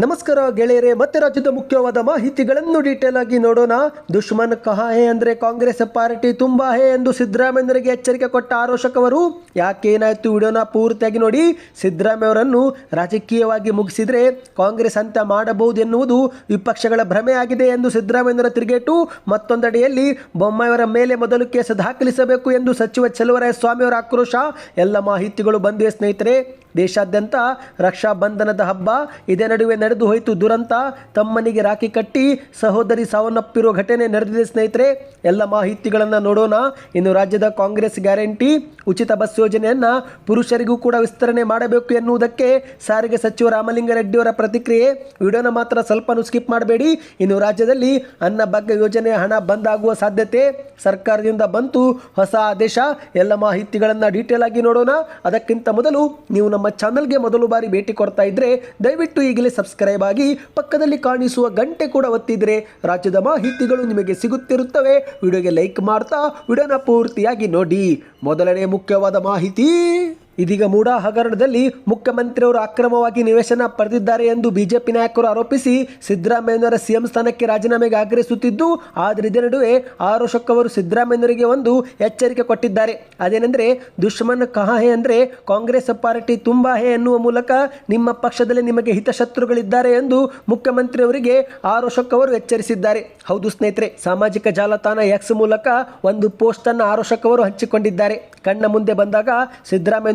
ನಮಸ್ಕಾರ ಗೆಳೆಯರೆ, ಮತ್ತೆ ರಾಜ್ಯದ ಮುಖ್ಯವಾದ ಮಾಹಿತಿಗಳನ್ನು ಡೀಟೇಲ್ ಆಗಿ ನೋಡೋಣ. ದುಶ್ಮನ್ ಕಹಾ ಹೇ ಅಂದ್ರೆ ಕಾಂಗ್ರೆಸ್ ಪಾರ್ಟಿ ತುಂಬಾ ಹೇ ಎಂದು ಸಿದ್ದರಾಮಯ್ಯನವರಿಗೆ ಎಚ್ಚರಿಕೆ ಕೊಟ್ಟ ಆರೋಷಕ್ ಅವರು ಯಾಕೆ ಏನಾಯ್ತು ವಿಡಿಯೋನ ಪೂರ್ತಿಯಾಗಿ ನೋಡಿ. ಸಿದ್ದರಾಮಯ್ಯ ಅವರನ್ನು ರಾಜಕೀಯವಾಗಿ ಮುಗಿಸಿದ್ರೆ ಕಾಂಗ್ರೆಸ್ ಅಂತ ಮಾಡಬಹುದು ಎನ್ನುವುದು ವಿಪಕ್ಷಗಳ ಭ್ರಮೆಯಾಗಿದೆ ಎಂದು ಸಿದ್ದರಾಮಯ್ಯನವರ ತಿರುಗೇಟು. ಮತ್ತೊಂದೆಡೆಯಲ್ಲಿ ಬೊಮ್ಮಾಯಿಯವರ ಮೇಲೆ ಮೊದಲು ಕೇಸ್ ದಾಖಲಿಸಬೇಕು ಎಂದು ಸಚಿವ ಚಲುವರಾಯ ಸ್ವಾಮಿಯವರ ಆಕ್ರೋಶ. ಎಲ್ಲ ಮಾಹಿತಿಗಳು ಬಂದಿವೆ ಸ್ನೇಹಿತರೆ. ದೇಶಾದ್ಯಂತ ರಕ್ಷಾ ಬಂಧನದ ಹಬ್ಬ ಇದೇ ನಡುವೆ ನಡೆದು ಹೋಯಿತು. ದುರಂತ ತಮ್ಮನಿಗೆ ರಾಖಿ ಕಟ್ಟಿ ಸಹೋದರಿ ಸಾವನ್ನಪ್ಪಿರುವ ಘಟನೆ ನಡೆದಿದೆ ಸ್ನೇಹಿತರೆ. ಎಲ್ಲ ಮಾಹಿತಿಗಳನ್ನು ನೋಡೋಣ. ಇನ್ನು ರಾಜ್ಯದ ಕಾಂಗ್ರೆಸ್ ಗ್ಯಾರಂಟಿ, ಉಚಿತ ಬಸ್ ಯೋಜನೆಯನ್ನು ಪುರುಷರಿಗೂ ಕೂಡ ವಿಸ್ತರಣೆ ಮಾಡಬೇಕು ಎನ್ನುವುದಕ್ಕೆ ಸಾರಿಗೆ ಸಚಿವ ರಾಮಲಿಂಗಾರೆಡ್ಡಿಯವರ ಪ್ರತಿಕ್ರಿಯೆ. ವಿಡಿಯೋನ ಮಾತ್ರ ಸ್ವಲ್ಪನೂ ಸ್ಕಿಪ್ ಮಾಡಬೇಡಿ. ಇನ್ನು ರಾಜ್ಯದಲ್ಲಿ ಅನ್ನಭಾಗ್ಯ ಯೋಜನೆ ಹಣ ಬಂದ್ ಆಗುವ ಸಾಧ್ಯತೆ ಸರ್ಕಾರದಿಂದ ಬಂತು ಹೊಸ ಆದೇಶ. ಎಲ್ಲ ಮಾಹಿತಿಗಳನ್ನು ಡೀಟೇಲ್ ಆಗಿ ನೋಡೋಣ. ಅದಕ್ಕಿಂತ ಮೊದಲು ನೀವು ನಮ್ಮ ಚಾನಲ್ಗೆ ಮೊದಲು ಬಾರಿ ಭೇಟಿ ಕೊಡ್ತಾ ಇದ್ರೆ ದಯವಿಟ್ಟು ಈಗಲೇ ಸಬ್ಸ್ಕ್ರೈಬ್ ಆಗಿ ಪಕ್ಕದಲ್ಲಿ ಕಾಣಿಸುವ ಗಂಟೆ ಕೂಡ ಒತ್ತಿದ್ರೆ ರಾಜ್ಯದ ಮಾಹಿತಿಗಳು ನಿಮಗೆ ಸಿಗುತ್ತಿರುತ್ತವೆ. ವಿಡಿಯೋಗೆ ಲೈಕ್ ಮಾಡ್ತಾ, ವಿಡಿಯೋನ ಪೂರ್ತಿಯಾಗಿ ನೋಡಿ. ಮೊದಲನೇ ಮುಖ್ಯವಾದ ಮಾಹಿತಿ. ಇದೀಗ ಮೂಡಾ ಹಗರಣದಲ್ಲಿ ಮುಖ್ಯಮಂತ್ರಿಯವರು ಅಕ್ರಮವಾಗಿ ನಿವೇಶನ ಪಡೆದಿದ್ದಾರೆ ಎಂದು ಬಿಜೆಪಿ ನಾಯಕರು ಆರೋಪಿಸಿ ಸಿದ್ದರಾಮಯ್ಯನವರ ಸಿಎಂ ಸ್ಥಾನಕ್ಕೆ ರಾಜೀನಾಮೆಗೆ ಆಗ್ರಹಿಸುತ್ತಿದ್ದು, ಆದರೆ ಇದೇ ನಡುವೆ ಆರೋಷಕ್ ಅವರು ಸಿದ್ದರಾಮಯ್ಯನವರಿಗೆ ಒಂದು ಎಚ್ಚರಿಕೆ ಕೊಟ್ಟಿದ್ದಾರೆ. ಅದೇನೆಂದರೆ, ದುಶ್ಮನ್ ಕಹಾ ಹೇ ಅಂದರೆ ಕಾಂಗ್ರೆಸ್ ಪಾರ್ಟಿ ತುಂಬಾ ಹೇ ಎನ್ನುವ ಮೂಲಕ ನಿಮ್ಮ ಪಕ್ಷದಲ್ಲಿ ನಿಮಗೆ ಹಿತಶತ್ರುಗಳಿದ್ದಾರೆ ಎಂದು ಮುಖ್ಯಮಂತ್ರಿಯವರಿಗೆ ಆರೋಷಕ್ ಅವರು ಎಚ್ಚರಿಸಿದ್ದಾರೆ. ಹೌದು ಸ್ನೇಹಿತರೆ, ಸಾಮಾಜಿಕ ಜಾಲತಾಣ ಎಕ್ಸ್ ಮೂಲಕ ಒಂದು ಪೋಸ್ಟ್ ಅನ್ನು ಆರೋಷಕ್ ಅವರು ಹಂಚಿಕೊಂಡಿದ್ದಾರೆ. ಕಣ್ಣ ಮುಂದೆ ಬಂದಾಗ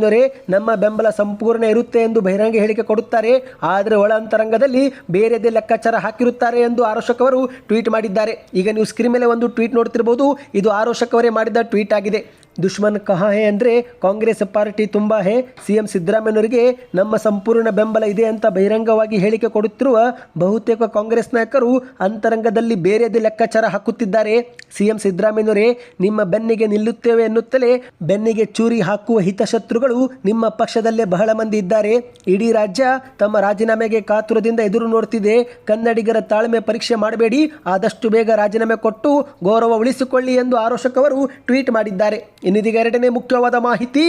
ಸಿದ್ದರಾಮಯ್ಯನವರೇ ನಮ್ಮ ಬೆಂಬಲ ಸಂಪೂರ್ಣ ಇರುತ್ತೆ ಎಂದು ಬಹಿರಂಗ ಹೇಳಿಕೆ ಕೊಡುತ್ತಾರೆ. ಆದರೆ ಒಳ ಅಂತರಂಗದಲ್ಲಿ ಬೇರೆದೇ ಲೆಕ್ಕಾಚಾರ ಹಾಕಿರುತ್ತಾರೆ ಎಂದು ಆರೋಷಕ್ ಅವರು ಟ್ವೀಟ್ ಮಾಡಿದ್ದಾರೆ. ಈಗ ನೀವು ಸ್ಕ್ರೀನ್ ಮೇಲೆ ಒಂದು ಟ್ವೀಟ್ ನೋಡ್ತಿರ್ಬೋದು. ಇದು ಆರೋಷಕ್ ಅವರೇ ಮಾಡಿದ ಟ್ವೀಟ್ ಆಗಿದೆ. ದುಶ್ಮನ್ ಕಹಾ ಹೇ ಅಂದರೆ ಕಾಂಗ್ರೆಸ್ ಪಾರ್ಟಿ ತುಂಬ ಹೇ. ಸಿ ಎಂ ಸಿದ್ದರಾಮಯ್ಯನವರಿಗೆ ನಮ್ಮ ಸಂಪೂರ್ಣ ಬೆಂಬಲ ಇದೆ ಅಂತ ಬಹಿರಂಗವಾಗಿ ಹೇಳಿಕೆ ಕೊಡುತ್ತಿರುವ ಬಹುತೇಕ ಕಾಂಗ್ರೆಸ್ ನಾಯಕರು ಅಂತರಂಗದಲ್ಲಿ ಬೇರೆದೇ ಲೆಕ್ಕಾಚಾರ ಹಾಕುತ್ತಿದ್ದಾರೆ. ಸಿ ಎಂ ಸಿದ್ದರಾಮಯ್ಯನವರೇ, ನಿಮ್ಮ ಬೆನ್ನಿಗೆ ನಿಲ್ಲುತ್ತೇವೆ ಎನ್ನುತ್ತಲೇ ಬೆನ್ನಿಗೆ ಚೂರಿ ಹಾಕುವ ಹಿತಶತ್ರುಗಳು ನಿಮ್ಮ ಪಕ್ಷದಲ್ಲೇ ಬಹಳ ಮಂದಿ ಇದ್ದಾರೆ. ಇಡೀ ರಾಜ್ಯ ತಮ್ಮ ರಾಜೀನಾಮೆಗೆ ಕಾತುರದಿಂದ ಎದುರು ನೋಡ್ತಿದೆ. ಕನ್ನಡಿಗರ ತಾಳ್ಮೆ ಪರೀಕ್ಷೆ ಮಾಡಬೇಡಿ. ಆದಷ್ಟು ಬೇಗ ರಾಜೀನಾಮೆ ಕೊಟ್ಟು ಗೌರವ ಉಳಿಸಿಕೊಳ್ಳಿ ಎಂದು ಆರೋಷಕ್ ಅವರು ಟ್ವೀಟ್ ಮಾಡಿದ್ದಾರೆ. ಇನ್ನಿದೀಗ ಎರಡನೇ ಮುಖ್ಯವಾದ ಮಾಹಿತಿ.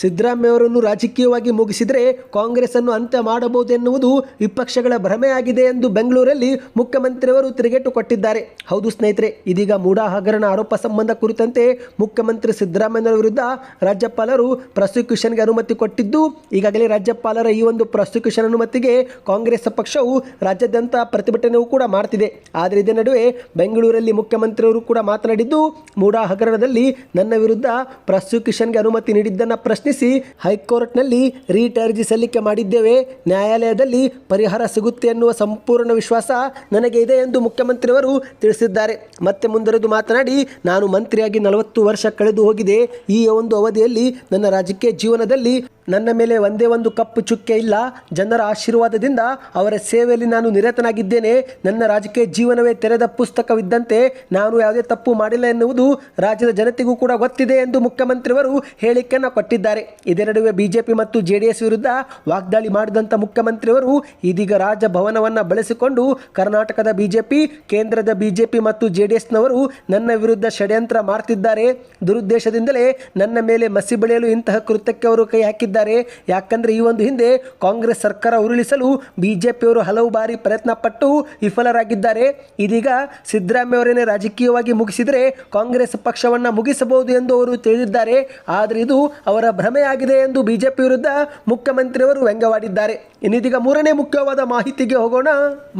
ಸಿದ್ದರಾಮಯ್ಯ ಅವರನ್ನು ರಾಜಕೀಯವಾಗಿ ಮುಗಿಸಿದರೆ ಕಾಂಗ್ರೆಸ್ ಅನ್ನು ಅಂತ್ಯ ಮಾಡಬಹುದೆನ್ನುವುದು ವಿಪಕ್ಷಗಳ ಭ್ರಮೆಯಾಗಿದೆ ಎಂದು ಬೆಂಗಳೂರಲ್ಲಿ ಮುಖ್ಯಮಂತ್ರಿಯವರು ತಿರುಗೇಟು ಕೊಟ್ಟಿದ್ದಾರೆ. ಹೌದು ಸ್ನೇಹಿತರೆ, ಇದೀಗ ಮೂಡಾ ಹಗರಣ ಆರೋಪ ಸಂಬಂಧ ಕುರಿತಂತೆ ಮುಖ್ಯಮಂತ್ರಿ ಸಿದ್ದರಾಮಯ್ಯನವರ ವಿರುದ್ಧ ರಾಜ್ಯಪಾಲರು ಪ್ರಾಸಿಕ್ಯೂಷನ್ಗೆ ಅನುಮತಿ ಕೊಟ್ಟಿದ್ದು, ಈಗಾಗಲೇ ರಾಜ್ಯಪಾಲರ ಈ ಒಂದು ಪ್ರಾಸಿಕ್ಯೂಷನ್ ಅನುಮತಿಗೆ ಕಾಂಗ್ರೆಸ್ ಪಕ್ಷವು ರಾಜ್ಯಾದ್ಯಂತ ಪ್ರತಿಭಟನೆಯೂ ಕೂಡ ಮಾಡ್ತಿದೆ. ಆದರೆ ಇದೇ ನಡುವೆ ಬೆಂಗಳೂರಲ್ಲಿ ಮುಖ್ಯಮಂತ್ರಿಯವರು ಕೂಡ ಮಾತನಾಡಿದ್ದು ಮೂಡಾ ಹಗರಣದಲ್ಲಿ ನನ್ನ ವಿರುದ್ಧ ಪ್ರಾಸಿಕ್ಯೂಷನ್ಗೆ ಅನುಮತಿ ನೀಡಿದ್ದನ್ನು ಪ್ರಶ್ನಿಸಿ ಹೈಕೋರ್ಟ್ನಲ್ಲಿ ರೀಟ್ ಅರ್ಜಿ ಸಲ್ಲಿಕೆ ಮಾಡಿದ್ದೇವೆ. ನ್ಯಾಯಾಲಯದಲ್ಲಿ ಪರಿಹಾರ ಸಿಗುತ್ತೆ ಎನ್ನುವ ಸಂಪೂರ್ಣ ವಿಶ್ವಾಸ ನನಗೆ ಇದೆ ಎಂದು ಮುಖ್ಯಮಂತ್ರಿಯವರು ತಿಳಿಸಿದ್ದಾರೆ. ಮತ್ತೆ ಮುಂದುವರೆದು ಮಾತನಾಡಿ, ನಾನು ಮಂತ್ರಿಯಾಗಿ ನಲವತ್ತು ವರ್ಷ ಕಳೆದು ಹೋಗಿದೆ. ಈ ಒಂದು ಅವಧಿಯಲ್ಲಿ ನನ್ನ ರಾಜಕೀಯ ಜೀವನದಲ್ಲಿ ನನ್ನ ಮೇಲೆ ಒಂದೇ ಒಂದು ಕಪ್ಪು ಚುಕ್ಕೆ ಇಲ್ಲ. ಜನರ ಆಶೀರ್ವಾದದಿಂದ ಅವರ ಸೇವೆಯಲ್ಲಿ ನಾನು ನಿರತನಾಗಿದ್ದೇನೆ. ನನ್ನ ರಾಜಕೀಯ ಜೀವನವೇ ತೆರೆದ ಪುಸ್ತಕವಿದ್ದಂತೆ ನಾನು ಯಾವುದೇ ತಪ್ಪು ಮಾಡಿಲ್ಲ ಎನ್ನುವುದು ರಾಜ್ಯದ ಜನತೆಗೂ ಕೂಡ ಗೊತ್ತಿದೆ ಎಂದು ಮುಖ್ಯಮಂತ್ರಿಯವರು ಹೇಳಿಕೆಯನ್ನು ಕೊಟ್ಟಿದ್ದಾರೆ. ಇದೇ ನಡುವೆ ಬಿಜೆಪಿ ಮತ್ತು ಜೆ ಡಿ ಎಸ್ ವಿರುದ್ಧ ವಾಗ್ದಾಳಿ ಮಾಡಿದಂಥ ಮುಖ್ಯಮಂತ್ರಿಯವರು ಇದೀಗ ರಾಜಭವನವನ್ನು ಬಳಸಿಕೊಂಡು ಕರ್ನಾಟಕದ ಬಿಜೆಪಿ, ಕೇಂದ್ರದ ಬಿಜೆಪಿ ಮತ್ತು ಜೆ ಡಿ ಎಸ್ನವರು ನನ್ನ ವಿರುದ್ಧ ಷಡ್ಯಂತ್ರ ಮಾಡ್ತಿದ್ದಾರೆ. ದುರುದ್ದೇಶದಿಂದಲೇ ನನ್ನ ಮೇಲೆ ಮಸಿ ಬೆಳೆಯಲು ಇಂತಹ ಕೃತ್ಯಕ್ಕೆ ಅವರು ಕೈ ಹಾಕಿದ್ದಾರೆ. ಯಾಕಂದ್ರೆ ಈ ಒಂದು ಹಿಂದೆ ಕಾಂಗ್ರೆಸ್ ಸರ್ಕಾರ ಉರುಳಿಸಲು ಬಿಜೆಪಿಯವರು ಹಲವು ಬಾರಿ ಪ್ರಯತ್ನ ಪಟ್ಟು ವಿಫಲರಾಗಿದ್ದಾರೆ. ಇದೀಗ ಸಿದ್ದರಾಮಯ್ಯ ಅವರನ್ನೇ ರಾಜಕೀಯವಾಗಿ ಮುಗಿಸಿದರೆ ಕಾಂಗ್ರೆಸ್ ಪಕ್ಷವನ್ನು ಮುಗಿಸಬಹುದು ಎಂದು ಅವರು ತಿಳಿದಿದ್ದಾರೆ. ಆದರೆ ಇದು ಅವರ ಭ್ರಮೆಯಾಗಿದೆ ಎಂದು ಬಿಜೆಪಿ ವಿರುದ್ಧ ಮುಖ್ಯಮಂತ್ರಿಯವರು ವ್ಯಂಗ್ಯವಾಡಿದ್ದಾರೆ. ಇನ್ನಿದೀಗ ಮೂರನೇ ಮುಖ್ಯವಾದ ಮಾಹಿತಿಗೆ ಹೋಗೋಣ.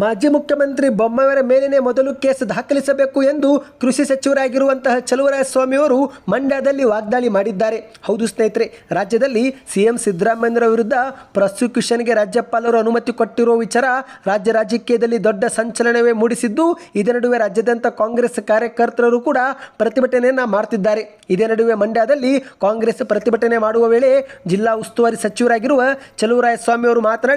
ಮಾಜಿ ಮುಖ್ಯಮಂತ್ರಿ ಬೊಮ್ಮವರ ಮೇಲಿನ ಮೊದಲು ಕೇಸ್ ದಾಖಲಿಸಬೇಕು ಎಂದು ಕೃಷಿ ಸಚಿವರಾಗಿರುವಂತಹ ಚಲುವರಾಯ ಸ್ವಾಮಿಯವರು ಮಂಡ್ಯದಲ್ಲಿ ವಾಗ್ದಾಳಿ ಮಾಡಿದ್ದಾರೆ. ಹೌದು ಸ್ನೇಹಿತರೆ, ರಾಜ್ಯದಲ್ಲಿ ಸಿಎಂ ಸಿದ್ದರಾಮಯ್ಯರ ವಿರುದ್ಧ ಪ್ರಾಸಿಕ್ಯೂಷನ್ಗೆ ರಾಜ್ಯಪಾಲರು ಅನುಮತಿ ಕೊಟ್ಟಿರುವ ವಿಚಾರ ರಾಜ್ಯ ರಾಜಕೀಯದಲ್ಲಿ ದೊಡ್ಡ ಸಂಚಲನವೇ ಮೂಡಿಸಿದ್ದು, ಇದೇ ನಡುವೆ ರಾಜ್ಯಾದ್ಯಂತ ಕಾಂಗ್ರೆಸ್ ಕಾರ್ಯಕರ್ತರು ಕೂಡ ಪ್ರತಿಭಟನೆಯನ್ನು ಮಾಡ್ತಿದ್ದಾರೆ. ಇದೇ ನಡುವೆ ಮಂಡ್ಯದಲ್ಲಿ ಕಾಂಗ್ರೆಸ್ ಪ್ರತಿಭಟನೆ ಮಾಡುವ ವೇಳೆ ಜಿಲ್ಲಾ ಉಸ್ತುವಾರಿ ಸಚಿವರಾಗಿರುವ ಚಲುವರಾಯಸ್ವಾಮಿ ಅವರು ಮಾತನಾಡಿ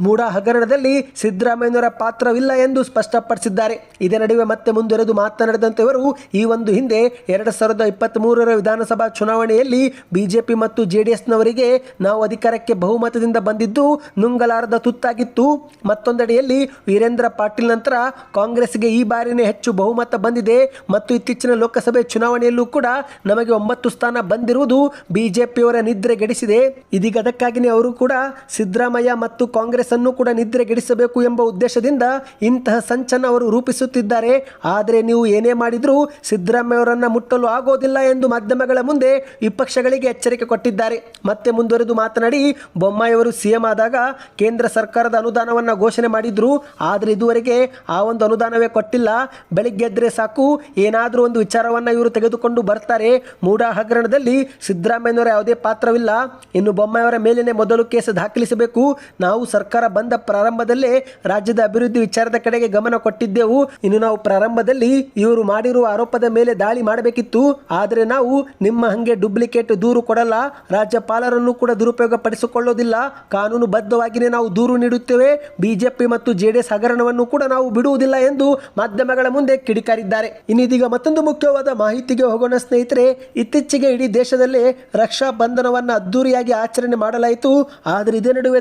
ಮೂಡಾ ಹಗರಣದಲ್ಲಿ ಸಿದ್ದರಾಮಯ್ಯನವರ ಪಾತ್ರವಿಲ್ಲ ಎಂದು ಸ್ಪಷ್ಟಪಡಿಸಿದ್ದಾರೆ. ಇದೇ ನಡುವೆ ಮತ್ತೆ ಮುಂದುವರೆದು ಮಾತನಾಡಿದಂತೆ ಇವರು ಈ ಒಂದು ಹಿಂದೆ ಎರಡು ಸಾವಿರದ ಇಪ್ಪತ್ತ್ ವಿಧಾನಸಭಾ ಚುನಾವಣೆಯಲ್ಲಿ ಬಿಜೆಪಿ ಮತ್ತು ಜೆಡಿಎಸ್ನವರಿಗೆ ನಾವು ಅಧಿಕಾರಕ್ಕೆ ಬಹುಮತದಿಂದ ಬಂದಿದ್ದು ನುಂಗಲಾರದ ತುತ್ತಾಗಿತ್ತು. ಮತ್ತೊಂದೆಡೆಯಲ್ಲಿ ವೀರೇಂದ್ರ ಪಾಟೀಲ್ ನಂತರ ಕಾಂಗ್ರೆಸ್ಗೆ ಈ ಬಾರಿನೇ ಹೆಚ್ಚು ಬಹುಮತ ಬಂದಿದೆ. ಮತ್ತು ಇತ್ತೀಚಿನ ಲೋಕಸಭೆ ಚುನಾವಣೆಯಲ್ಲೂ ಕೂಡ ನಮಗೆ ಒಂಬತ್ತು ಸ್ಥಾನ ಬಂದಿರುವುದು ಬಿಜೆಪಿಯವರ ನಿದ್ರೆಗೆಡಿಸಿದೆ ಇದೀಗ ಅದಕ್ಕಾಗಿಯೇ ಅವರು ಕೂಡ ಸಿದ್ದರಾಮಯ್ಯ ಕಾಂಗ್ರೆಸ್ ಅನ್ನು ಕೂಡ ನಿದ್ರೆಗೆಡಿಸಬೇಕು ಎಂಬ ಉದ್ದೇಶದಿಂದ ಇಂತಹ ಸಂಚನ್ನು ಅವರು ರೂಪಿಸುತ್ತಿದ್ದಾರೆ. ಆದರೆ ನೀವು ಏನೇ ಮಾಡಿದರೂ ಸಿದ್ದರಾಮಯ್ಯವರನ್ನ ಮುಟ್ಟಲು ಆಗೋದಿಲ್ಲ ಎಂದು ಮಾಧ್ಯಮಗಳ ಮುಂದೆ ವಿಪಕ್ಷಗಳಿಗೆ ಎಚ್ಚರಿಕೆ ಕೊಟ್ಟಿದ್ದಾರೆ. ಮತ್ತೆ ಮುಂದುವರೆದು ಮಾತನಾಡಿ ಬೊಮ್ಮಾಯಿಯವರು ಸಿಎಂ ಆದಾಗ ಕೇಂದ್ರ ಸರ್ಕಾರದ ಅನುದಾನವನ್ನು ಘೋಷಣೆ ಮಾಡಿದ್ರು. ಆದರೆ ಇದುವರೆಗೆ ಆ ಒಂದು ಅನುದಾನವೇ ಕೊಟ್ಟಿಲ್ಲ. ಬೆಳಿಗ್ಗೆ ಎದ್ದರೆ ಸಾಕು, ಏನಾದರೂ ಒಂದು ವಿಚಾರವನ್ನು ಇವರು ತೆಗೆದುಕೊಂಡು ಬರ್ತಾರೆ. ಮೂಡಾ ಹಗರಣದಲ್ಲಿ ಸಿದ್ದರಾಮಯ್ಯನವರ ಯಾವುದೇ ಪಾತ್ರವಿಲ್ಲ. ಇನ್ನು ಬೊಮ್ಮಾಯಿಯವರ ಮೇಲಿನ ಮೊದಲು ಕೇಸ್ ದಾಖಲಿಸಬೇಕು. ನಾವು ಸರ್ಕಾರ ಬಂದ ಪ್ರಾರಂಭದಲ್ಲೇ ರಾಜ್ಯದ ಅಭಿವೃದ್ಧಿ ವಿಚಾರದ ಕಡೆಗೆ ಗಮನ ಕೊಟ್ಟಿದ್ದೆವು. ಇನ್ನು ನಾವು ಪ್ರಾರಂಭದಲ್ಲಿ ಇವರು ಮಾಡಿರುವ ಆರೋಪದ ಮೇಲೆ ದಾಳಿ ಮಾಡಬೇಕಿತ್ತು. ಆದರೆ ನಾವು ನಿಮ್ಮ ಹಂಗೆ ಡೂಪ್ಲಿಕೇಟ್ ದೂರು ಕೊಡಲ್ಲ. ರಾಜ್ಯಪಾಲರನ್ನು ಕೂಡ ದುರುಪಯೋಗ ಪಡಿಸಿಕೊಳ್ಳೋದಿಲ್ಲ ಕಾನೂನು ಬದ್ಧವಾಗಿಯೇ ನಾವು ದೂರು ನೀಡುತ್ತೇವೆ. ಬಿಜೆಪಿ ಮತ್ತು ಜೆಡಿಎಸ್ ಹಗರಣವನ್ನು ಕೂಡ ನಾವು ಬಿಡುವುದಿಲ್ಲ ಎಂದು ಮಾಧ್ಯಮಗಳ ಮುಂದೆ ಕಿಡಿಕಾರಿದ್ದಾರೆ. ಇನ್ನಿದೀಗ ಮತ್ತೊಂದು ಮುಖ್ಯವಾದ ಮಾಹಿತಿಗೆ ಹೋಗೋಣ ಸ್ನೇಹಿತರೆ, ಇತ್ತೀಚೆಗೆ ಇಡೀ ದೇಶದಲ್ಲೇ ರಕ್ಷಾ ಬಂಧನವನ್ನು ಅದ್ದೂರಿಯಾಗಿ ಆಚರಣೆ ಮಾಡಲಾಯಿತು. ಆದರೆ ಇದೇ ನಡುವೆ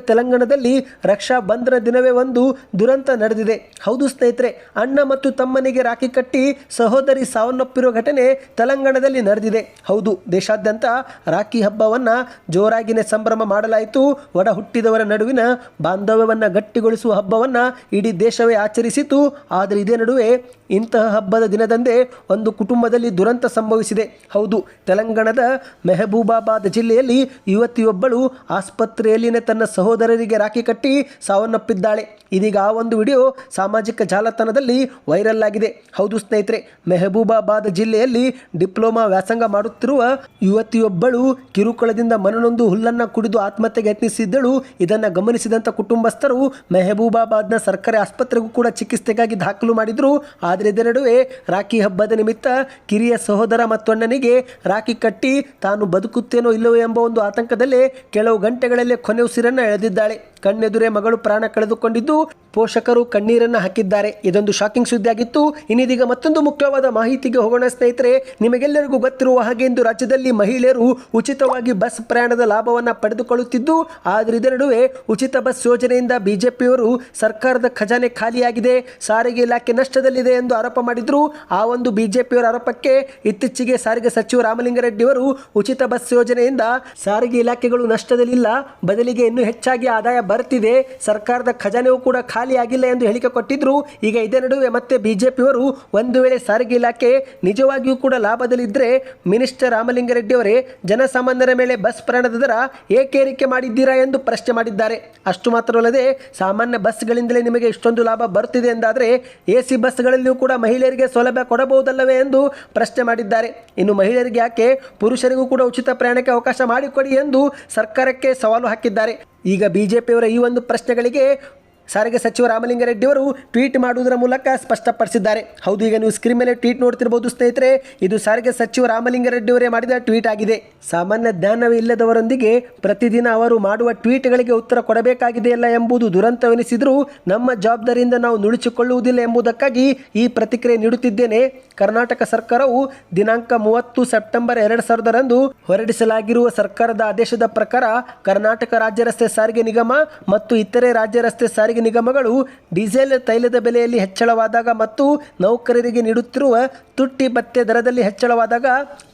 ತೆಲಂಗಾಣದಲ್ಲಿ ರಕ್ಷಾ ಬಂಧನ ದಿನವೇ ಒಂದು ದುರಂತ ನಡೆದಿದೆ. ಹೌದು ಸ್ನೇಹಿತರೆ, ಅಣ್ಣ ಮತ್ತು ತಮ್ಮನಿಗೆ ರಾಖಿ ಕಟ್ಟಿ ಸಹೋದರಿ ಸಾವನ್ನಪ್ಪಿರುವ ಘಟನೆ ತೆಲಂಗಾಣದಲ್ಲಿ ನಡೆದಿದೆ. ಹೌದು, ದೇಶಾದ್ಯಂತ ರಾಖಿ ಹಬ್ಬವನ್ನು ಜೋರಾಗಿನೇ ಸಂಭ್ರಮ ಮಾಡಲಾಯಿತು. ಒಡ ಹುಟ್ಟಿದವರ ನಡುವಿನ ಬಾಂಧವ್ಯವನ್ನು ಗಟ್ಟಿಗೊಳಿಸುವ ಹಬ್ಬವನ್ನು ಇಡೀ ದೇಶವೇ ಆಚರಿಸಿತು. ಆದರೆ ಇದೇ ನಡುವೆ ಇಂತಹ ಹಬ್ಬದ ದಿನದಂದೇ ಒಂದು ಕುಟುಂಬದಲ್ಲಿ ದುರಂತ ಸಂಭವಿಸಿದೆ. ಹೌದು, ತೆಲಂಗಾಣದ ಮೆಹಬೂಬಾಬಾದ್ ಜಿಲ್ಲೆಯಲ್ಲಿ ಯುವತಿಯೊಬ್ಬಳು ಆಸ್ಪತ್ರೆಯಲ್ಲಿನ ತನ್ನ ಸಹೋದರರಿಗೆ ರಾಖಿ ಕಟ್ಟಿ ಸಾವನ್ನಪ್ಪಿದ್ದಾಳೆ. ಇದೀಗ ಆ ಒಂದು ವಿಡಿಯೋ ಸಾಮಾಜಿಕ ಜಾಲತಾಣದಲ್ಲಿ ವೈರಲ್ ಆಗಿದೆ. ಹೌದು ಸ್ನೇಹಿತರೆ, ಮೆಹಬೂಬಾಬಾದ್ ಜಿಲ್ಲೆಯಲ್ಲಿ ಡಿಪ್ಲೊಮಾ ವ್ಯಾಸಂಗ ಮಾಡುತ್ತಿರುವ ಯುವತಿಯೊಬ್ಬಳು ಕಿರುಕುಳದಿಂದ ಮನನೊಂದು ಹುಲ್ಲನ್ನು ಕುಡಿದು ಆತ್ಮಹತ್ಯೆಗೆ ಯತ್ನಿಸಿದ್ದಳು. ಇದನ್ನು ಗಮನಿಸಿದಂಥ ಕುಟುಂಬಸ್ಥರು ಮೆಹಬೂಬಾಬಾದ್ನ ಸರ್ಕಾರಿ ಆಸ್ಪತ್ರೆಗೂ ಕೂಡ ಚಿಕಿತ್ಸೆಗಾಗಿ ದಾಖಲು ಮಾಡಿದರು. ಆದರೆ ನಡುವೆ ರಾಖಿ ಹಬ್ಬದ ನಿಮಿತ್ತ ಕಿರಿಯ ಸಹೋದರ ಮತ್ತು ಅಣ್ಣನಿಗೆ ರಾಖಿ ಕಟ್ಟಿ ತಾನು ಬದುಕುತ್ತೇನೋ ಇಲ್ಲವೋ ಎಂಬ ಒಂದು ಆತಂಕದಲ್ಲೇ ಕೆಲವು ಗಂಟೆಗಳಲ್ಲೇ ಕೊನೆ ಉಸಿರನ್ನು ಎಳೆದಿದ್ದಾಳೆ. ಕಣ್ಣೆದುರೇ ಮಗಳು ಪ್ರಾಣ ಕಳೆದುಕೊಂಡಿದ್ದು ಪೋಷಕರು ಕಣ್ಣೀರನ್ನು ಹಾಕಿದ್ದಾರೆ. ಇದೊಂದು ಶಾಕಿಂಗ್ ಸುದ್ದಿಯಾಗಿತ್ತು. ಇನ್ನಿದೀಗ ಮತ್ತೊಂದು ಮುಖ್ಯವಾದ ಮಾಹಿತಿಗೆ ಹೋಗೋಣ ಸ್ನೇಹಿತರೆ, ನಿಮಗೆಲ್ಲರಿಗೂ ಗೊತ್ತಿರುವ ಹಾಗೆ ಇಂದು ರಾಜ್ಯದಲ್ಲಿ ಮಹಿಳೆಯರು ಉಚಿತವಾಗಿ ಬಸ್ ಪ್ರಯಾಣದ ಲಾಭವನ್ನು ಪಡೆದುಕೊಳ್ಳುತ್ತಿದ್ದು, ಆದರೆ ಇದರ ನಡುವೆ ಉಚಿತ ಬಸ್ ಯೋಜನೆಯಿಂದ ಬಿಜೆಪಿಯವರು ಸರ್ಕಾರದ ಖಜಾನೆ ಖಾಲಿಯಾಗಿದೆ. ಸಾರಿಗೆ ಇಲಾಖೆ ನಷ್ಟದಲ್ಲಿದೆ ಎಂದು ಆರೋಪ ಮಾಡಿದ್ರು. ಆ ಒಂದು ಬಿಜೆಪಿಯವರ ಆರೋಪಕ್ಕೆ ಇತ್ತೀಚೆಗೆ ಸಾರಿಗೆ ಸಚಿವ ರಾಮಲಿಂಗಾರೆಡ್ಡಿ ಅವರು ಉಚಿತ ಬಸ್ ಯೋಜನೆಯಿಂದ ಸಾರಿಗೆ ಇಲಾಖೆಗಳು ನಷ್ಟದಲ್ಲಿಲ್ಲ, ಬದಲಿಗೆ ಇನ್ನೂ ಹೆಚ್ಚಾಗಿ ಆದಾಯ ಬರ್ತಿದೆ. ಸರ್ಕಾರದ ಖಜಾನೆಯೂ ಕೂಡ ಖಾಲಿ ಆಗಿಲ್ಲ ಎಂದು ಹೇಳಿಕೆ ಕೊಟ್ಟಿದ್ರು. ಈಗ ಇದೇ ನಡುವೆ ಮತ್ತೆ ಬಿಜೆಪಿಯವರು ಒಂದು ವೇಳೆ ಸಾರಿಗೆ ಇಲಾಖೆ ನಿಜವಾಗಿಯೂ ಕೂಡ ಲಾಭದಲ್ಲಿದ್ದರೆ ಮಿನಿಸ್ಟರ್ ರಾಮಲಿಂಗಾರೆಡ್ಡಿ ಅವರೇ ಜನಸಾಮಾನ್ಯರ ಮೇಲೆ ಬಸ್ ಪ್ರಯಾಣದ ದರ ಏಕೆ ಏರಿಕೆ ಮಾಡಿದ್ದೀರಾ ಎಂದು ಪ್ರಶ್ನೆ ಮಾಡಿದ್ದಾರೆ. ಅಷ್ಟು ಮಾತ್ರವಲ್ಲದೆ ಸಾಮಾನ್ಯ ಬಸ್ಗಳಿಂದಲೇ ನಿಮಗೆ ಇಷ್ಟೊಂದು ಲಾಭ ಬರ್ತಿದೆ ಎಂದಾದರೆ ಎ ಸಿ ಬಸ್ಗಳಲ್ಲಿಯೂ ಕೂಡ ಮಹಿಳೆಯರಿಗೆ ಸೌಲಭ್ಯ ಕೊಡಬಹುದಲ್ಲವೇ ಎಂದು ಪ್ರಶ್ನೆ ಮಾಡಿದ್ದಾರೆ. ಇನ್ನು ಮಹಿಳೆಯರಿಗೆ ಯಾಕೆ ಪುರುಷರಿಗೂ ಕೂಡ ಉಚಿತ ಪ್ರಯಾಣಕ್ಕೆ ಅವಕಾಶ ಮಾಡಿಕೊಡಿ ಎಂದು ಸರ್ಕಾರಕ್ಕೆ ಸವಾಲು ಹಾಕಿದ್ದಾರೆ. ಈಗ ಬಿಜೆಪಿಯವರ ಈ ಒಂದು ಪ್ರಶ್ನೆಗಳಿಗೆ ಸಾರಿಗೆ ಸಚಿವ ರಾಮಲಿಂಗಾರೆಡ್ಡಿ ಅವರು ಟ್ವೀಟ್ ಮಾಡುವುದರ ಮೂಲಕ ಸ್ಪಷ್ಟಪಡಿಸಿದ್ದಾರೆ. ಹೌದು, ಈಗ ನೀವು ಸ್ಕ್ರೀನ್ ಮೇಲೆ ಟ್ವೀಟ್ ನೋಡ್ತಿರಬಹುದು ಸ್ನೇಹಿತರೆ. ಇದು ಸಾರಿಗೆ ಸಚಿವ ರಾಮಲಿಂಗಾರೆಡ್ಡಿ ಅವರೇ ಮಾಡಿದ ಟ್ವೀಟ್ ಆಗಿದೆ. ಸಾಮಾನ್ಯ ಜ್ಞಾನವಿಲ್ಲದವರೊಂದಿಗೆ ಪ್ರತಿದಿನ ಅವರು ಮಾಡುವ ಟ್ವೀಟ್ಗಳಿಗೆ ಉತ್ತರ ಕೊಡಬೇಕಾಗಿದೆಯಲ್ಲ ಎಂಬುದು ದುರಂತವೆನಿಸಿದರೂ ನಮ್ಮ ಜವಾಬ್ದಾರಿಯಿಂದ ನಾವು ನುಳಿಸಿಕೊಳ್ಳುವುದಿಲ್ಲ ಎಂಬುದಕ್ಕಾಗಿ ಈ ಪ್ರತಿಕ್ರಿಯೆ ನೀಡುತ್ತಿದ್ದೇನೆ. ಕರ್ನಾಟಕ ಸರ್ಕಾರವು ದಿನಾಂಕ ಮೂವತ್ತು ಸೆಪ್ಟೆಂಬರ್ ಎರಡು ಸಾವಿರದರಂದು ಹೊರಡಿಸಲಾಗಿರುವ ಸರ್ಕಾರದ ಆದೇಶದ ಪ್ರಕಾರ ಕರ್ನಾಟಕ ರಾಜ್ಯ ರಸ್ತೆ ಸಾರಿಗೆ ನಿಗಮ ಮತ್ತು ಇತರೆ ರಾಜ್ಯ ರಸ್ತೆ ಸಾರಿಗೆ ನಿಗಮಗಳು ಡೀಸೆಲ್ ತೈಲದ ಬೆಲೆಯಲ್ಲಿ ಹೆಚ್ಚಳವಾದಾಗ ಮತ್ತು ನೌಕರರಿಗೆ ನೀಡುತ್ತಿರುವ ತುಟ್ಟಿ ಭತ್ಯೆ ದರದಲ್ಲಿ ಹೆಚ್ಚಳವಾದಾಗ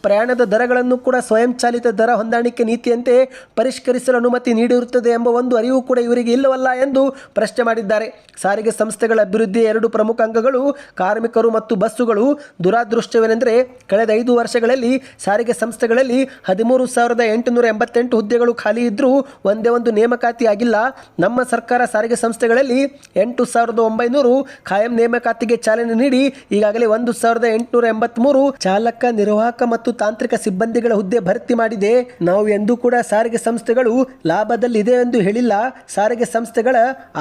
ಪ್ರಯಾಣದ ದರಗಳನ್ನು ಕೂಡ ಸ್ವಯಂಚಾಲಿತ ದರ ಹೊಂದಾಣಿಕೆ ನೀತಿಯಂತೆ ಪರಿಷ್ಕರಿಸಲು ಅನುಮತಿ ನೀಡಿರುತ್ತದೆ ಎಂಬ ಒಂದು ಅರಿವು ಕೂಡ ಇವರಿಗೆ ಇಲ್ಲವಲ್ಲ ಎಂದು ಪ್ರಶ್ನೆ ಮಾಡಿದ್ದಾರೆ. ಸಾರಿಗೆ ಸಂಸ್ಥೆಗಳ ಅಭಿವೃದ್ಧಿಯ ಎರಡು ಪ್ರಮುಖ ಅಂಗಗಳು ಕಾರ್ಮಿಕರು ಮತ್ತು ಬಸ್ಸುಗಳು. ದುರಾದೃಷ್ಟವೇನೆಂದರೆ ಕಳೆದ ಐದು ವರ್ಷಗಳಲ್ಲಿ ಸಾರಿಗೆ ಸಂಸ್ಥೆಗಳಲ್ಲಿ ಹದಿಮೂರು ಸಾವಿರದ ಎಂಟುನೂರ ಎಂಬತ್ತೆಂಟು ಹುದ್ದೆಗಳು ಖಾಲಿ ಇದ್ದರೂ ಒಂದೇ ಒಂದು ನೇಮಕಾತಿ ಆಗಿಲ್ಲ ನಮ್ಮ ಸರ್ಕಾರ ಸಾರಿಗೆ ಸಂಸ್ಥೆಗಳಲ್ಲಿ ಎಂಟು ಸಾವಿರದ ಒಂಬೈನೂರು ಖಾಯಂ ನೇಮಕಾತಿಗೆ ಚಾಲನೆ ನೀಡಿ ಈಗಾಗಲೇ ಒಂದು ಸಾವಿರದ ಎಂಟುನೂರ ಎಂಬತ್ಮೂರು ಚಾಲಕ, ನಿರ್ವಾಹಕ ಮತ್ತು ತಾಂತ್ರಿಕ ಸಿಬ್ಬಂದಿಗಳ ಹುದ್ದೆ ಭರ್ತಿ ಮಾಡಿದೆ. ನಾವು ಎಂದೂ ಕೂಡ ಸಾರಿಗೆ ಸಂಸ್ಥೆಗಳು ಲಾಭದಲ್ಲಿದೆ ಎಂದು ಹೇಳಿಲ್ಲ. ಸಾರಿಗೆ ಸಂಸ್ಥೆಗಳ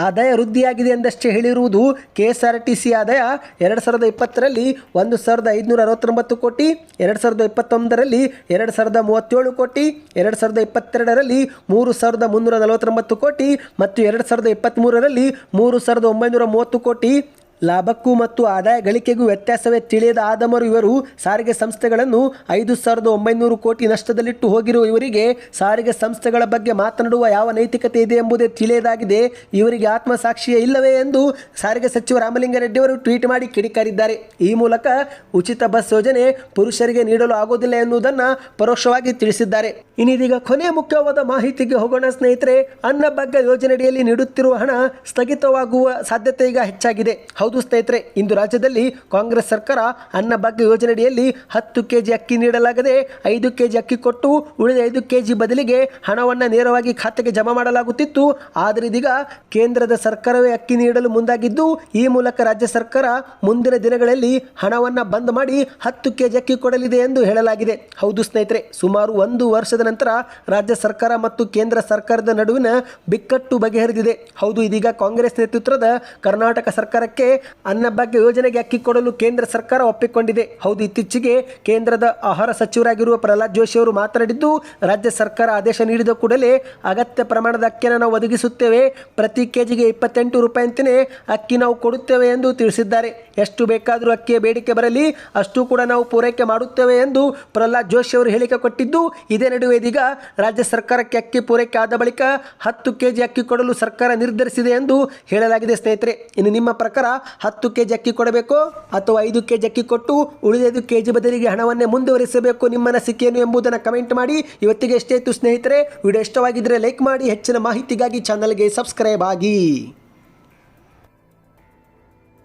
ಆದಾಯ ವೃದ್ಧಿಯಾಗಿದೆ ಎಂದಷ್ಟೇ ಹೇಳಿರುವುದು ಕೆಎಸ್ಆರ್ಟಿಸಿ ಆದಾಯ. ಎರಡು ಸಾವಿರದ ಇಪ್ಪತ್ತರಲ್ಲಿ ಒಂದು ಸಾವಿರದ ಐದುನೂರ ಅರವತ್ತೊಂಬತ್ತು ಕೋಟಿ, ಎರಡು ಸಾವಿರದ ಇಪ್ಪತ್ತೊಂದರಲ್ಲಿ ಎರಡು ಸಾವಿರದ ಮೂವತ್ತೇಳು ಕೋಟಿ, ಎರಡು ಸಾವಿರದ ಇಪ್ಪತ್ತೆರಡರಲ್ಲಿ ಮೂರು ಸಾವಿರದ ಮುನ್ನೂರ ನಲವತ್ತೊಂಬತ್ತು ಕೋಟಿ ಮತ್ತು ಎರಡು ಸಾವಿರದ ಇಪ್ಪತ್ತ್ಮೂರರಲ್ಲಿ ಮೂರು ಸಾವಿರದ ಒಂಬೈನೂರ ಮೂವತ್ತು ಕೋಟಿ ಲಾಭಕ್ಕೂ ಮತ್ತು ಆದಾಯ ಗಳಿಕೆಗೂ ವ್ಯತ್ಯಾಸವೇ ತಿಳಿಯದ ಆದಮರು ಇವರು ಸಾರಿಗೆ ಸಂಸ್ಥೆಗಳನ್ನು ಐದು ಸಾವಿರದ ಒಂಬೈನೂರು ಕೋಟಿ ನಷ್ಟದಲ್ಲಿಟ್ಟು ಹೋಗಿರುವ ಇವರಿಗೆ ಸಾರಿಗೆ ಸಂಸ್ಥೆಗಳ ಬಗ್ಗೆ ಮಾತನಾಡುವ ಯಾವ ನೈತಿಕತೆ ಇದೆ ಎಂಬುದೇ ತಿಳಿಯದಾಗಿದೆ. ಇವರಿಗೆ ಆತ್ಮಸಾಕ್ಷಿಯೇ ಇಲ್ಲವೇ ಎಂದು ಸಾರಿಗೆ ಸಚಿವ ರಾಮಲಿಂಗಾರೆಡ್ಡಿ ಅವರು ಟ್ವೀಟ್ ಮಾಡಿ ಕಿಡಿಕಾರಿದ್ದಾರೆ. ಈ ಮೂಲಕ ಉಚಿತ ಬಸ್ ಯೋಜನೆ ಪುರುಷರಿಗೆ ನೀಡಲು ಆಗುವುದಿಲ್ಲ ಎನ್ನುವುದನ್ನು ಪರೋಕ್ಷವಾಗಿ ತಿಳಿಸಿದ್ದಾರೆ. ಇನ್ನಿದೀಗ ಕೊನೆಯ ಮುಖ್ಯವಾದ ಮಾಹಿತಿಗೆ ಹೋಗೋಣ ಸ್ನೇಹಿತರೆ ಅನ್ನಭಾಗ್ಯ ಯೋಜನೆಯಡಿಯಲ್ಲಿ ನೀಡುತ್ತಿರುವ ಹಣ ಸ್ಥಗಿತವಾಗುವ ಸಾಧ್ಯತೆ ಈಗ ಹೆಚ್ಚಾಗಿದೆ. ಹೌದು ಸ್ನೇಹಿತರೆ, ಇಂದು ರಾಜ್ಯದಲ್ಲಿ ಕಾಂಗ್ರೆಸ್ ಸರ್ಕಾರ ಅನ್ನಭಾಗ್ಯ ಯೋಜನೆಯಡಿಯಲ್ಲಿ ಹತ್ತು ಕೆಜಿ ಅಕ್ಕಿ ನೀಡಲಾಗದೆ ಐದು ಕೆಜಿ ಅಕ್ಕಿ ಕೊಟ್ಟು ಉಳಿದ ಐದು ಕೆಜಿ ಬದಲಿಗೆ ಹಣವನ್ನು ನೇರವಾಗಿ ಖಾತೆಗೆ ಜಮಾ ಮಾಡಲಾಗುತ್ತಿತ್ತು. ಆದರೆ ಇದೀಗ ಕೇಂದ್ರದ ಸರ್ಕಾರವೇ ಅಕ್ಕಿ ನೀಡಲು ಮುಂದಾಗಿದ್ದು, ಈ ಮೂಲಕ ರಾಜ್ಯ ಸರ್ಕಾರ ಮುಂದಿನ ದಿನಗಳಲ್ಲಿ ಹಣವನ್ನು ಬಂದ್ ಮಾಡಿ ಹತ್ತು ಕೆಜಿ ಅಕ್ಕಿ ಕೊಡಲಿದೆ ಎಂದು ಹೇಳಲಾಗಿದೆ. ಹೌದು ಸ್ನೇಹಿತರೆ, ಸುಮಾರು ಒಂದು ವರ್ಷದ ನಂತರ ರಾಜ್ಯ ಸರ್ಕಾರ ಮತ್ತು ಕೇಂದ್ರ ಸರ್ಕಾರದ ನಡುವಿನ ಬಿಕ್ಕಟ್ಟು ಬಗೆಹರಿದಿದೆ. ಹೌದು, ಇದೀಗ ಕಾಂಗ್ರೆಸ್ ನೇತೃತ್ವದ ಕರ್ನಾಟಕ ಸರ್ಕಾರಕ್ಕೆ ಅನ್ನಭಾಗ್ಯ ಯೋಜನೆಗೆ ಅಕ್ಕಿ ಕೊಡಲು ಕೇಂದ್ರ ಸರ್ಕಾರ ಒಪ್ಪಿಕೊಂಡಿದೆ. ಹೌದು, ಇತ್ತೀಚೆಗೆ ಕೇಂದ್ರದ ಆಹಾರ ಸಚಿವರಾಗಿರುವ ಪ್ರಹ್ಲಾದ್ ಜೋಶಿ ಅವರು ಮಾತನಾಡಿದ್ದು, ರಾಜ್ಯ ಸರ್ಕಾರ ಆದೇಶ ನೀಡಿದ ಕೂಡಲೇ ಅಗತ್ಯ ಪ್ರಮಾಣದ ಅಕ್ಕಿಯನ್ನು ನಾವು ಒದಗಿಸುತ್ತೇವೆ. ಪ್ರತಿ ಕೆಜಿಗೆ ಇಪ್ಪತ್ತೆಂಟು ರೂಪಾಯಿ ಅಂತಲೇ ಅಕ್ಕಿ ನಾವು ಕೊಡುತ್ತೇವೆ ಎಂದು ತಿಳಿಸಿದ್ದಾರೆ. ಎಷ್ಟು ಬೇಕಾದರೂ ಅಕ್ಕಿಯ ಬೇಡಿಕೆ ಬರಲಿ, ಅಷ್ಟು ಕೂಡ ನಾವು ಪೂರೈಕೆ ಮಾಡುತ್ತೇವೆ ಎಂದು ಪ್ರಹ್ಲಾದ್ ಜೋಶಿ ಅವರು ಹೇಳಿಕೆ ಕೊಟ್ಟಿದ್ದು, ಇದೇ ನಡುವೆ ಇದೀಗ ರಾಜ್ಯ ಸರ್ಕಾರಕ್ಕೆ ಅಕ್ಕಿ ಪೂರೈಕೆ ಆದ ಬಳಿಕ ಹತ್ತು ಕೆಜಿ ಅಕ್ಕಿ ಕೊಡಲು ಸರ್ಕಾರ ನಿರ್ಧರಿಸಿದೆ ಎಂದು ಹೇಳಲಾಗಿದೆ ಸ್ನೇಹಿತರೆ. ಇನ್ನು ನಿಮ್ಮ ಪ್ರಕಾರ ಹತ್ತು ಕೆಜಿ ಅಕ್ಕಿ ಕೊಡಬೇಕು ಅಥವಾ ಐದು ಕೆಜಿ ಅಕ್ಕಿ ಕೊಟ್ಟು ಉಳಿದೈದು ಕೆಜಿ ಬದಲಿಗೆ ಹಣವನ್ನೇ ಮುಂದುವರಿಸಬೇಕು ನಿಮ್ಮ ಅನಿಸಿಕೆಯನ್ನು ಎಂಬುದನ್ನು ಕಮೆಂಟ್ ಮಾಡಿ. ಇವತ್ತಿಗೆ ಎಷ್ಟೇ ಇತ್ತು ಸ್ನೇಹಿತರೆ. ವಿಡಿಯೋ ಇಷ್ಟವಾಗಿದ್ದರೆ ಲೈಕ್ ಮಾಡಿ, ಹೆಚ್ಚಿನ ಮಾಹಿತಿಗಾಗಿ ಚಾನಲ್ಗೆ ಸಬ್ಸ್ಕ್ರೈಬ್ ಆಗಿ.